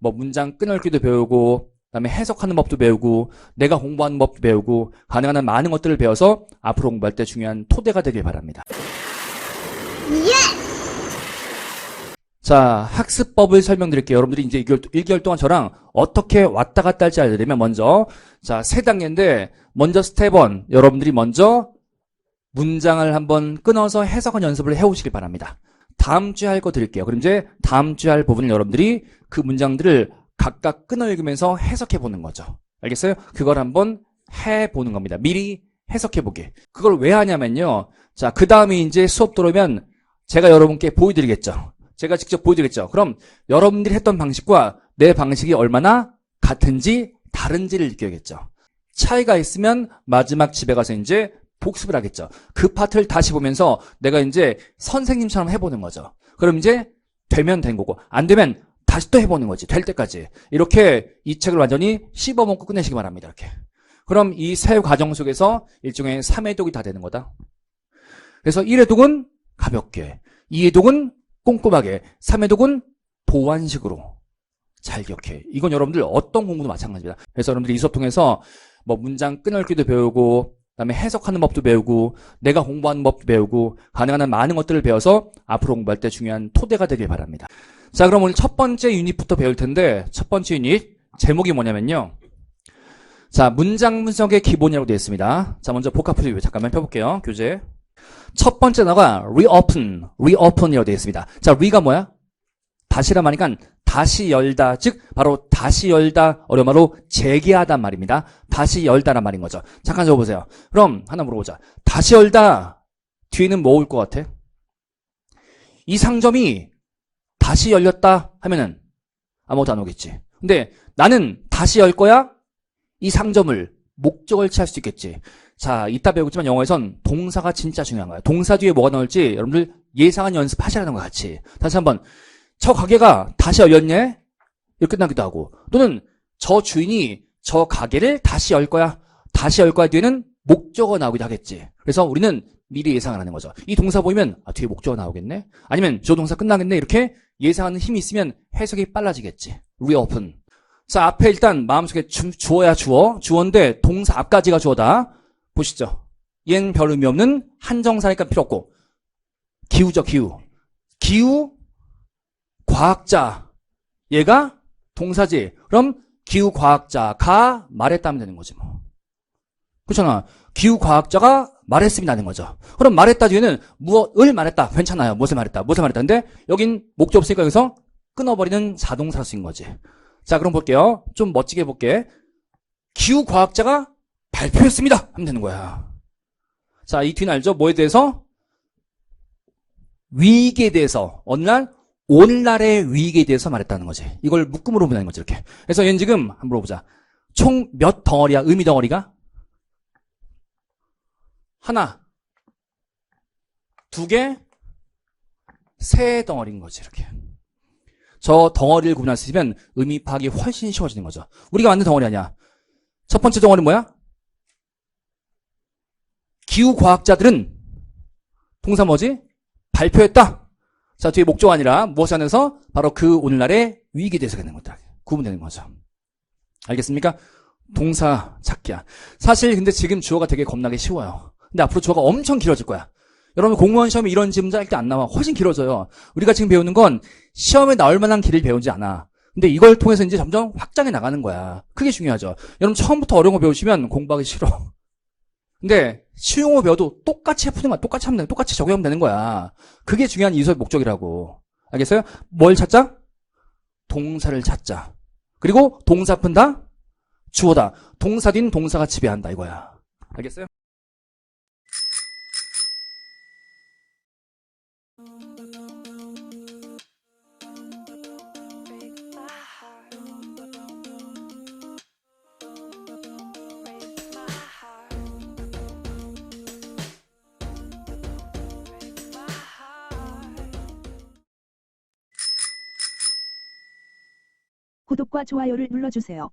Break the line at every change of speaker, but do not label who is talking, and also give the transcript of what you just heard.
뭐 문장 끊을기도 배우고 그다음에 해석하는 법도 배우고 내가 공부하는 법도 배우고 가능한 한 많은 것들을 배워서 앞으로 공부할 때 중요한 토대가 되길 바랍니다. 자, 학습법을 설명드릴게요. 여러분들이 이제 1개월, 1개월 동안 저랑 어떻게 왔다 갔다 할지 알려드리면 먼저, 자, 세 단계인데, 먼저 스텝 1. 여러분들이 먼저 문장을 한번 끊어서 해석한 연습을 해 오시길 바랍니다. 다음 주에 할 거 드릴게요. 그럼 이제 다음 주에 할 부분을 여러분들이 그 문장들을 각각 끊어 읽으면서 해석해 보는 거죠. 알겠어요? 그걸 한번 해 보는 겁니다. 미리 해석해 보게. 그걸 왜 하냐면요. 자, 그 다음에 이제 수업 들어오면 제가 여러분께 보여드리겠죠. 제가 직접 보여드리겠죠. 그럼 여러분들이 했던 방식과 내 방식이 얼마나 같은지 다른지를 느껴야겠죠. 차이가 있으면 마지막 집에 가서 이제 복습을 하겠죠. 그 파트를 다시 보면서 내가 이제 선생님처럼 해보는 거죠. 그럼 이제 되면 된 거고 안 되면 다시 또 해보는 거지. 될 때까지. 이렇게 이 책을 완전히 씹어먹고 끝내시기 바랍니다. 이렇게. 그럼 이 세 과정 속에서 일종의 3회독이 다 되는 거다. 그래서 1회독은 가볍게, 2회독은 꼼꼼하게, 3회독은 보완식으로 잘 기억해. 이건 여러분들 어떤 공부도 마찬가지입니다. 그래서 여러분들이 이 수업 통해서 뭐 문장 끊을기도 배우고, 그다음에 해석하는 법도 배우고, 내가 공부하는 법도 배우고, 가능한 한 많은 것들을 배워서 앞으로 공부할 때 중요한 토대가 되길 바랍니다. 자, 그럼 오늘 첫 번째 유닛부터 배울 텐데, 첫 번째 유닛, 제목이 뭐냐면요. 자, 문장 분석의 기본이라고 되어 있습니다. 자, 먼저 복합 프리뷰 잠깐만 펴볼게요. 교재. 첫 번째 단어가 reopen, reopen이라고 되어 있습니다. 자, re가 뭐야? 다시란 말이니까 다시 열다, 즉 바로 다시 열다 어려마로 재개하단 말입니다. 다시 열다란 말인 거죠. 잠깐 적어보세요. 그럼 하나 물어보자. 다시 열다 뒤에는 뭐 올 것 같아? 이 상점이 다시 열렸다 하면은 아무것도 안 오겠지. 근데 나는 다시 열 거야? 이 상점을 목적을 취할 수 있겠지. 자, 이따 배우겠지만 영어에선 동사가 진짜 중요한 거야. 동사 뒤에 뭐가 나올지 여러분들 예상한 연습하시라는 거 같이. 다시 한번 저 가게가 다시 열렸네? 이렇게 끝나기도 하고 또는 저 주인이 저 가게를 다시 열 거야. 다시 열 거야 뒤에는 목적어 나오기도 하겠지. 그래서 우리는 미리 예상을 하는 거죠. 이 동사 보이면 아, 뒤에 목적어 나오겠네? 아니면 저 동사 끝나겠네? 이렇게 예상하는 힘이 있으면 해석이 빨라지겠지. reopen. 자, 앞에 일단 마음속에 주, 주어야 주어. 주어인데 동사 앞까지가 주어다. 보시죠. 얜별 의미 없는 한정사니까 필요 없고. 기우죠, 기우. 기우, 과학자. 얘가 동사지. 그럼 기후 과학자가 말했다면 되는 거지 뭐. 그렇잖아. 기후 과학자가 말했습니다 하는 거죠. 그럼 말했다 뒤에는 무엇을 말했다. 괜찮아요. 무엇을 말했다. 무엇을 말했다. 근데 여긴 목적 없으니까 여기서 끊어버리는 자동사로 쓰인 거지. 자, 그럼 볼게요. 좀 멋지게 볼게. 기후 과학자가 발표했습니다. 하면 되는 거야. 자, 이 뒤는 알죠? 뭐에 대해서? 위기에 대해서. 어느 날 오늘날의 위기에 대해서 말했다는 거지. 이걸 묶음으로 보는 거지, 이렇게. 그래서 얘는 지금 한번 물어보자. 총 몇 덩어리야? 의미 덩어리가? 하나, 두 개, 세 덩어리인 거지, 이렇게. 저 덩어리를 구분할 수 있으면 의미 파악이 훨씬 쉬워지는 거죠. 우리가 만든 덩어리 아니야. 첫 번째 덩어리 뭐야? 기후 과학자들은 동사 뭐지? 발표했다. 자, 뒤에 목적 아니라 무엇이 안에서 바로 그 오늘날의 위기에 대해서 되는 것들. 구분되는 거죠. 알겠습니까? 동사 찾기야. 사실 근데 지금 주어가 되게 겁나게 쉬워요. 근데 앞으로 주어가 엄청 길어질 거야. 여러분 공무원 시험에 이런 질문 짤때 안 나와. 훨씬 길어져요. 우리가 지금 배우는 건 시험에 나올 만한 길을 배우지 않아. 근데 이걸 통해서 이제 점점 확장해 나가는 거야. 그게 중요하죠. 여러분 처음부터 어려운 거 배우시면 공부하기 싫어. 근데 거 배워도 똑같이 거야. 똑같이 하면 돼. 똑같이 적용하면 되는 거야. 그게 중요한 이 수업의 목적이라고. 알겠어요? 뭘 찾자? 동사를 찾자. 그리고 동사 푼다? 주어다. 동사 뒤는 동사가 지배한다 이거야. 알겠어요?
구독과 좋아요를 눌러주세요.